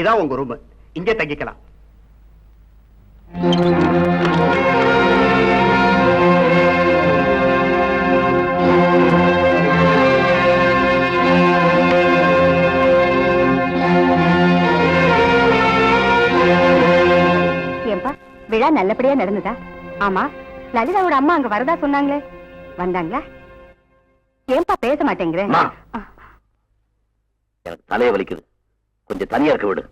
இதான் உங்க ரூம் இங்கே தங்கிக்கலாம். ஏன்பா விழா நல்லபடியா நடந்ததா? ஆமா லலிதாவோட அம்மா அங்க வரதா சொன்னாங்களே. வந்தாங்களா? ஏன்பா பேச மாட்டேங்கிற? அம்மா. எனக்கு தலைய வலிக்குது. கொஞ்சம் தனியா இருக்க விடு.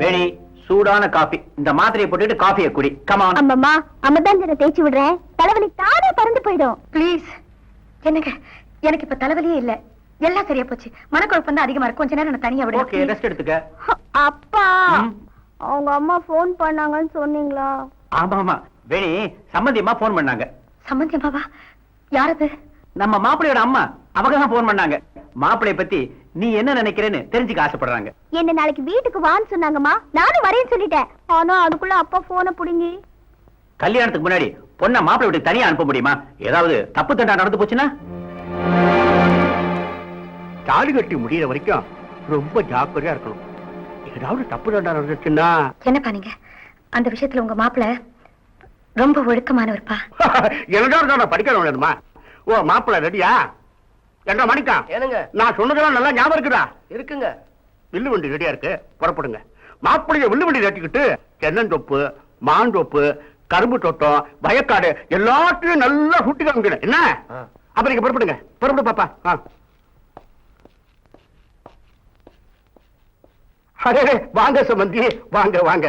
வேணி சூடான காபி இந்த மாத்திரையை போட்டுட்டு காஃபியை குடி. கமான் அம்மம்மா அம்மதாஞ்சனை தேய்ச்சி விடுறேன். தலைவலி தானே பறந்து போயிடும். ப்ளீஸ் என்னங்க? எனக்கு இப்ப தலைவலியே இல்ல. எல்லாம் சரியா போச்சு. மனக்குழப்பம் தான் அதிகமா இருக்கும். கொஞ்ச நேரம் நான் தனியா ஓகே விடுறேன் ரெஸ்ட் எடுத்துக்க. அப்பா. அவங்க அம்மா போன் பண்ணாங்கன்னு சொன்னீங்களா? ஆமா ஆமா வேணி சம்மந்தியம்மா போன் பண்ணாங்க. சம்மந்தி அம்மாவா யாரது? நம்ம மாப்பிள்ளையோட அம்மா. அவங்க தான் போன் பண்ணாங்க. மாப்பிளைய பத்தி நீ என்ன நினைக்கிறேன்னு தெரிஞ்சுக்க ஆசைப்படுறாங்க. என்ன நாளைக்கு வீட்டுக்கு வான்னு சொன்னாங்கம்மா. நானும் வரேன்னு சொல்லிட்டேன். ஆனா அதுக்குள்ள அப்பா போனை புடுங்கி. கல்யாணத்துக்கு முன்னாடி பொண்ண மாப்பிள்ளை விட்டு தனியா அனுப்ப முடியுமா? ஏதாவது தப்பு தண்டா நடந்து போச்சுன்னா? தாலி கட்டி முடியிற வரைக்கும் ரொம்ப ஜாக்கிரதையா இருக்கணும். ஏதாவது தப்பு தண்டா நடந்துச்சுன்னா என்னப்பா நீங்க? அந்த விஷயத்துல உங்க மாப்பிள்ள ரொம்ப ஒழுக்கமானவர்ப்பா. என்னடா படிக்கணும் வேணுமா? ஓ மாப்பிள்ளை ரெடியா? என்ன மணிக்கா? ஏனுங்க நான் சொன்னதெல்லாம் நல்லா ஞாபகம் இருக்குதா? இருக்குங்க. வில்லு வண்டி ரெடியா இருக்கு. புறப்படுங்க. மாப்பிளைய வில்லு வண்டி கட்டிக்கிட்டு தென்னந்தொப்பு மாந்தோப்பு கரும்பு தோட்டம் வயக்காடு எல்லாத்தையும் நல்லா சுட்டி காமிக்கணும். என்ன? ஆ. அப்ப நீங்க புறப்படுங்க. புறப்படு பாப்பா. ஆ. அடே, வாங்க சம்பந்தி வாங்க வாங்க.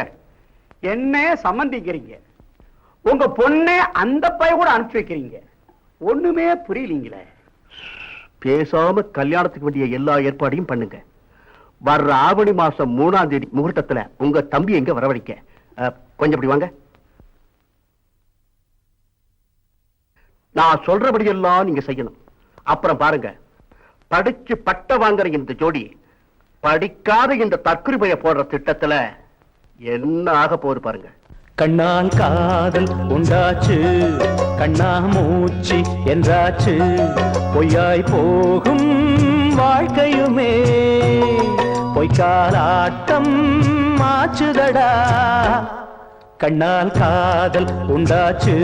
என்ன சம்பந்திக்கிறீங்க உங்க பொண்ணே அந்த பைய கூட அனுப்பிச்சு வைக்கிறீங்க. ஒண்ணுமே புரியலீங்களே. பேசாம கல்யாணத்துக்கு வேண்டிய எல்லா ஏற்பாடையும் பண்ணுங்க. வர்ற ஆவணி மாசம் மூணாம் தேதி முகூர்த்தத்துல உங்க தம்பி எங்க வரவழைக்க? கொஞ்சம் இப்படி வாங்க. நான் சொல்றபடி எல்லாம் நீங்க செய்யணும். அப்புறம் பாருங்க. படிச்சு பட்ட வாங்குற இந்த ஜோடி படிக்காத இந்த தற்குறிப்பைய போடுற திட்டத்துல என்ன ஆக போகுது பாருங்க. கண்ணால் காதல் உண்டாச்சு கண்ணா மூச்சு என்றாச்சு பொய்யாய் போகும் வாழ்க்கையுமே. பொய்க்காலாட்டம் மாச்சுதடா. கண்ணால் காதல் உண்டாச்சு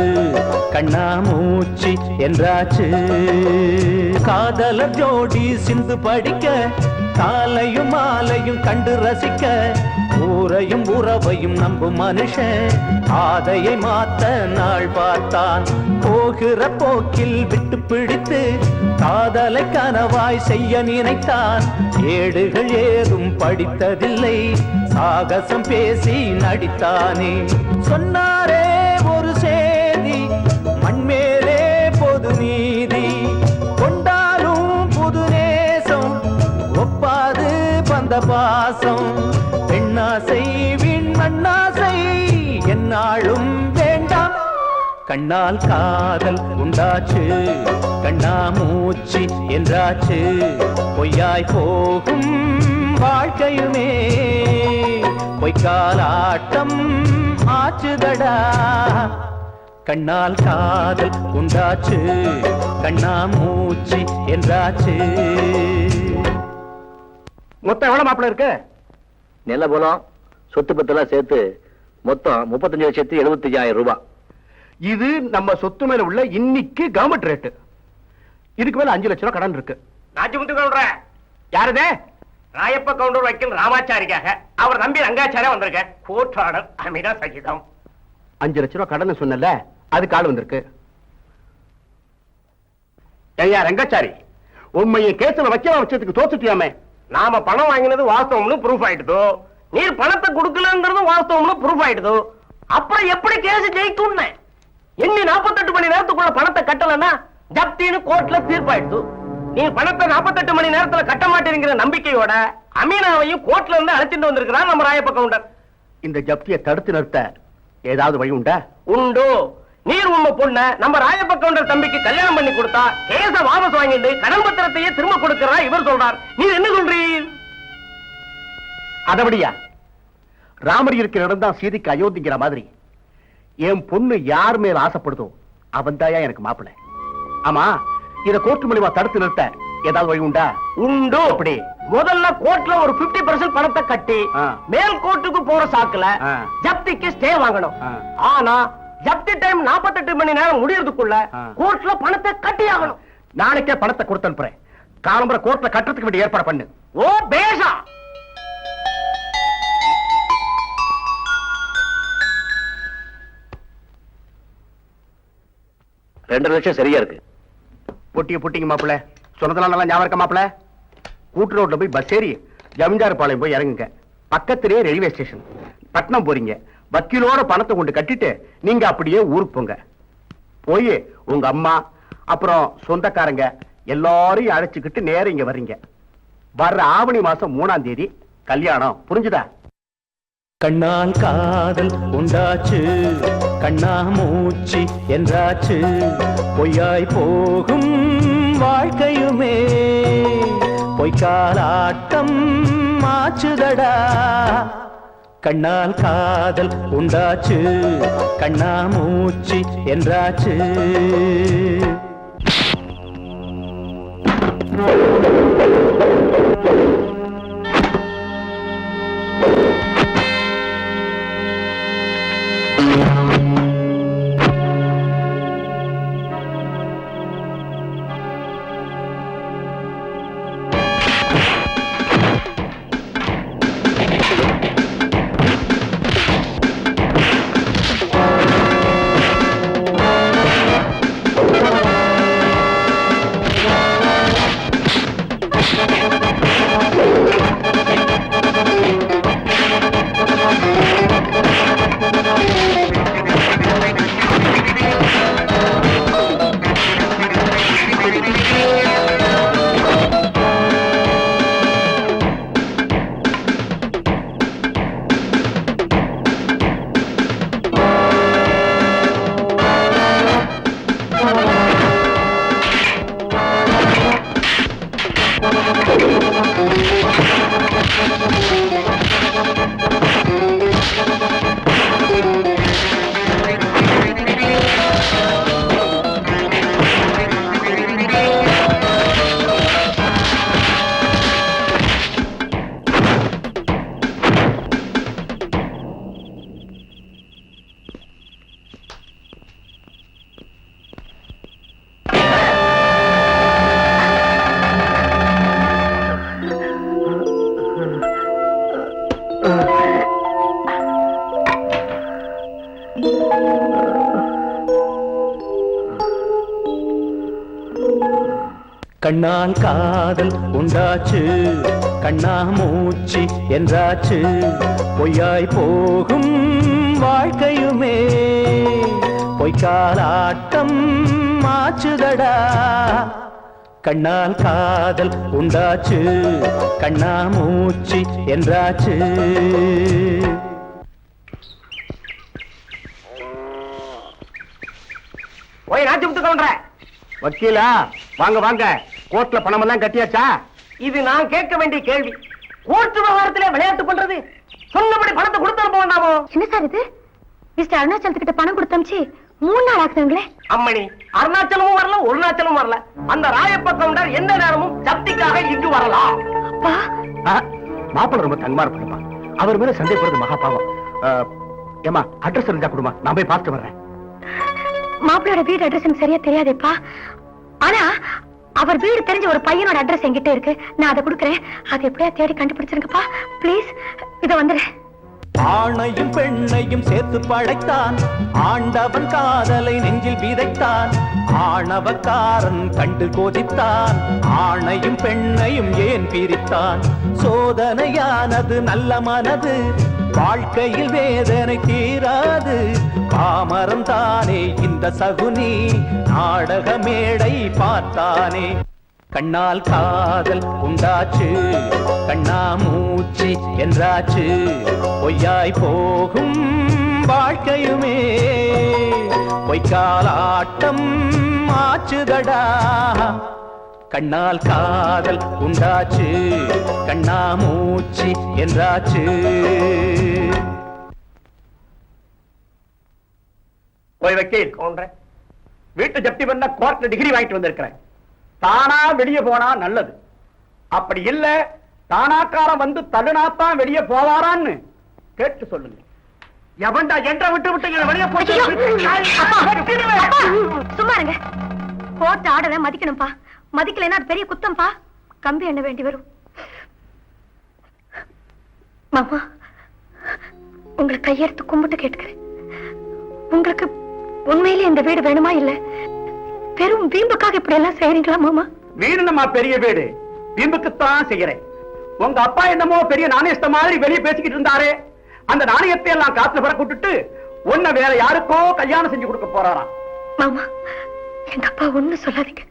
கண்ணா மூச்சு என்றாச்சு. காதலர் ஜோடி சிந்து படிக்க காலையும் மாலையும் கண்டு ரசிக்க ஊரையும் உறவையும் நம்பும் மனுஷன். ஆதையை மாத்த நாள் பார்த்தான். போகிற போக்கில் விட்டு பிடித்து காதலை கனவாய் செய்ய நினைத்தான். ஏடுகள் ஏதும் படித்ததில்லை சாகசம் பேசி நடித்தானே. சொன்ன பந்த பாசம் பெண்ணாசை வீண் மண்ணாசை என்னாலும் வேண்டாம். கண்ணால் காதல் உண்டாச்சு கண்ணா மூச்சு என்றாச்சு பொய்யாய் போகும் வாழ்க்கையுமே. பொய்க்கால் ஆட்டம் ஆச்சுதடா. கண்ணால் காதல் உண்டாச்சு கண்ணா மூச்சு என்றாச்சு. மொத்தம் எவ்வளவு மாப்பிள்ள இருக்கு? நெல்ல போலாம் சொத்து பத்தெல்லாம் சேர்த்து மொத்தம் முப்பத்தஞ்சு லட்சத்தி எழுபத்தஞ்சாயிரம் ரூபாய். இது நம்ம சொத்து மேல உள்ள இன்னைக்கு கவர்மெண்ட் ரேட்டு இதுக்கு மேல அஞ்சு லட்சம் ரூபாய் கடன் இருக்கு. நாச்சிமுத்து கவுண்டர். யாருது ராயப்ப கவுண்டர் வைக்கல் ராமாச்சாரிக்காக அவர் நம்பி ரங்காச்சாரியா வந்திருக்க. கோர்ட் ஆர்டர் அமிதா சகிதம். அஞ்சு லட்சம் ரூபாய் கடன் சொன்னல அதுக்கு ஆள் வந்திருக்கு. ஐயா ரங்காச்சாரி உண்மையை கேஸ்ல வைக்கலாம் வச்சதுக்கு தோத்துட்டியாமே. நாம பணம் வாங்கினது வாஸ்தவம்னு ப்ரூஃப் ஆயிடுதோ? நீர் பணத்தை கொடுக்கலங்கிறது வாஸ்தவம்னு ப்ரூஃப் ஆயிடுதோ? அப்புறம் எப்படி கேஸ் ஜெயிக்கும்னு? எண்ணி 48 மணி நேரத்துக்குள்ள பணத்தை கட்டலன்னா ஜப்தின்னு கோர்ட்ல தீர்ப்பாயிடுது. நீ பணத்தை 48 மணி நேரத்துல கட்ட மாட்டேங்கிற நம்பிக்கையோட அமீனாவையும் கோர்ட்ல இருந்து அழைச்சிட்டு வந்திருக்கிறான் நம்ம ராயப்ப கவுண்டர். இந்த ஜப்தியை தடுத்து நிறுத்த ஏதாவது வழி உண்டா? உண்டு? நீர் உண்மை பொண்ண நம்ம ராயப்ப கவுண்டர் தம்பிக்கு கல்யாணம் பண்ணி கொடுத்தா கேச வாபஸ் வாங்கிட்டு கடன் பத்திரத்தையே திரும்ப கொடுக்கறா இவர் சொல்றார் நீர் என்ன சொல்றீர் அதபடியா ராமர் இருக்கிற இடம் தான் சீதைக்கு அயோத்திங்கிற மாதிரி என் பொண்ணு யார் மேல ஆசைப்படுதோ அவன் தாயா எனக்கு மாப்பிள்ளை ஆமா இத கோர்ட்டு மூலியமா தடுத்து நிறுத்த ஏதாவது வழி உண்டா உண்டு அப்படி. முதல்ல கோர்ட்ல ஒரு 50% பணத்தை கட்டி. மேல் கோர்ட்டுக்கு போற சாக்குல. ஜப்திக்கு ஸ்டே வாங்கணும். ஆனா ஜப்தி டைம் 48 மணி நேரம் முடியறதுக்குள்ள. கோர்ட்ல பணத்தை கட்டி ஆகணும் நாளைக்கே பணத்தை கொடுத்து அனுப்புறேன். காலம்பர கோர்ட்ல கட்டுறதுக்கு வேண்டிய ஏற்பாடு பண்ணு. ஓ பேஷா ரெண்டரை லட்சம் சரியா இருக்கு. பொட்டிய புட்டிங்க மாப்பிள சொன்னதெல்லாம் நல்லா ஞாபகம் இருக்க மாப்பிள கூட்டு ரோட்ல போய் பஸ் ஏறி ஜமீன்தார் பாளையம் போய் இறங்குங்க. பக்கத்திலேயே ரயில்வே ஸ்டேஷன் பட்னம் போறீங்க. வக்கீலோட பணத்தை கொண்டு கட்டிட்டு நீங்க அப்படியே ஊருக்கு போங்க. போய் உங்க அம்மா அப்புறம் சொந்தக்காரங்க எல்லாரையும் அழைச்சுக்கிட்டு நேரம் இங்க வர்றீங்க. வர்ற ஆவணி மாசம் மூணாம் தேதி கல்யாணம். புரிஞ்சுதா? கண்ணான் காதல் உண்டாச்சு கண்ணா மூச்சு என்றாச்சு பொய்யாய் போகும் வாழ்க்கையுமே. பொய்க்காலாட்டம் மாச்சுதடா. கண்ணால் காதல் உண்டாச்சு. கண்ணா மூச்சு என்றாச்சு. கண்ணால் காதல் உண்டாச்சு கண்ணா மூச்சு என்றாச்சு பொய்யாய் போகும் வாழ்க்கையுமே. பொய்க்காலாட்டம் மாச்சுதடா. கண்ணால் காதல் உண்டாச்சு கண்ணா மூச்சு என்றாச்சு. விட்டு கவுண்டர வக்கீலா வாங்க வாங்க. கோர்ட்ல பணம் எல்லாம் கட்டியாச்சா? இது நான் கேட்க வேண்டிய கேள்வி. கோர்ட் விவகாரத்திலே விளையாட்டு பண்றது சொன்னபடி பணத்தை கொடுத்து வேண்டாமோ? என்ன சார் இது? மிஸ்டர் அருணாச்சலத்துக்கிட்ட பணம் கொடுத்தமிச்சு மூணு நாள் ஆகுதுங்களே? அம்மணி அருணாச்சலமும் வரல அருணாச்சலமும் வரல. அந்த ராயப்ப கவுண்டர் எந்த நேரமும் ஜப்திக்காக இங்கு வரலாம். மாப்பிள்ள ரொம்ப தங்கமா இருப்பாப்பா அவர் மேல சந்தேகப்படுறது மகா பாவம். ஏம்மா அட்ரஸ் இருந்தா கொடுமா. நான் போய் பார்த்துட்டு வர்றேன். மாப்பிளோட வீடு அட்ரஸ் சரியா தெரியாதேப்பா. ஆனா அவர் வீடு தெரிஞ்ச ஒரு பையனோட அட்ரஸ் என்கிட்ட இருக்கு. நான் அதை கொடுக்குறேன். அதை எப்படியா தேடி கண்டுபிடிச்சிருங்கப்பா. ப்ளீஸ் இதை வந்துடுறேன் ஆணையும் பெண்ணையும் சேர்த்து படைத்தான். ஆண்டவன் காதலை நெஞ்சில் விதைத்தான். ஆணவக்காரன் கண்டு கோதித்தான். ஆணையும் பெண்ணையும் ஏன் பிரித்தான்? சோதனையானது நல்ல மனது. வாழ்க்கையில் வேதனை தீராது. பாமரம் தானே இந்த சகுனி. நாடக மேடை பார்த்தானே. கண்ணால் காதல் உண்டாச்சு. கண்ணா மூச்சு என்றாச்சு. பொய்யாய் போகும் வாழ்க்கையுமே. பொய்க்கால் ஆட்டம் ஆச்சுதடா கண்ணால் காதல் உண்டாச்சு. கண்ணா மூச்சு என்றாச்சு. போய் வக்கீல் வீட்டு ஜப்தி பண்ண கோர்ட்ல டிகிரி வாங்கிட்டு வந்திருக்கிறேன். தானா வெளியே போனா நல்லது. அப்படி இல்ல தானாக்காரன் வந்து தள்ளுனாத்தான் வெளியே போவாரான்னு கேட்டு சொல்லுங்க. எவன்டா என்ற விட்டு விட்டு வெளியே போய் சும்மா இருங்க. கோர்ட் ஆர்டரை மதிக்கணும்பா. மதிக்கலைன்னா அது பெரிய குத்தம்பா. கம்பி எண்ண வேண்டி வரும். மாமா உங்களை கையெடுத்து கும்பிட்டு கேட்டுக்கிறேன். உங்களுக்கு உண்மையிலே இந்த வீடு வேணுமா இல்ல? வெறும் வீம்புக்காக இப்படி எல்லாம் செய்யறீங்களா மாமா? வீடு நம்ம பெரிய வீடு? பிம்புக்குத்தான் செய்யறேன் உங்க அப்பா என்னமோ பெரிய நாணயஸ்த மாதிரி வெளியே பேசிக்கிட்டு இருந்தாரே. அந்த நாணயத்தை எல்லாம் காத்துல பறக்க விட்டுட்டு உன்னை வேற யாருக்கோ கல்யாணம் செஞ்சு கொடுக்க போறாராம் மாமா எங்க அப்பா ஒண்ணு சொல்லாதீங்க.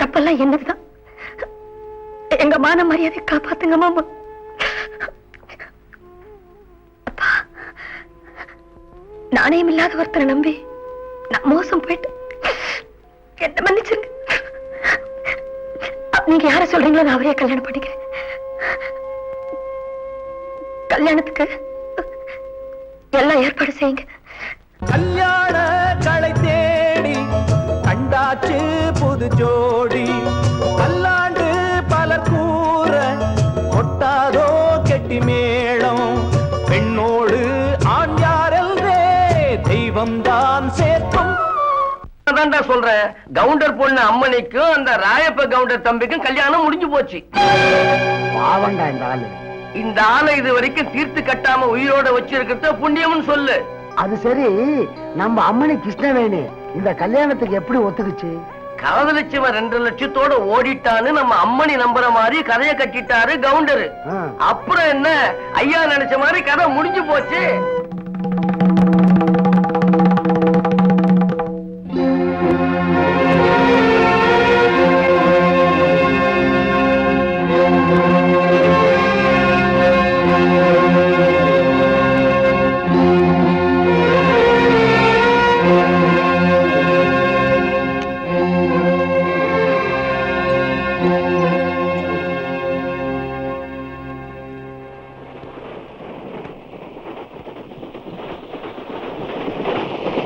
தப்பெல்லாம் என்னதுதான்? எங்க மான மரியாதை காப்பாத்துங்க மாமா. நாணயம் இல்லாத ஒருத்தரை நம்பி நான் மோசம் போயிட்டு என்ன மன்னிச்சிருங்க. நீங்க யார சொல்றீங்களோ நான் அவரே கல்யாணம் பண்ணிக்கிறேன். கல்யாணத்துக்கு எல்லாம் ஏற்பாடு செய்யுங்க. கல்யாண களை தேடி கண்டாச்சு புது ஜோடி. அதான்டா சொல்றேன் கவுண்டர் பொண்ணு அம்மனிக்கும் அந்த ராயப்ப கவுண்டர் தம்பிக்கும் கல்யாணம் முடிஞ்சு போச்சு. பாவண்டா இந்த ஆளு. இந்த ஆளை இது வரைக்கும் தீர்த்து கட்டாம உயிரோட வச்சிருக்கிறத புண்ணியம்னு சொல்லு. அது சரி. நம்ம அம்மனி கிருஷ்ணவேணி. இந்த கல்யாணத்துக்கு எப்படி ஒத்துக்குச்சு? காதலிச்சவன் ரெண்டு லட்சத்தோட ஓடிட்டான்னு நம்ம அம்மனி நம்புற மாதிரி கதையை கட்டிட்டாரு கவுண்டரு. அப்புறம் என்ன? ஐயா நினைச்ச மாதிரி கதை முடிஞ்சு போச்சு.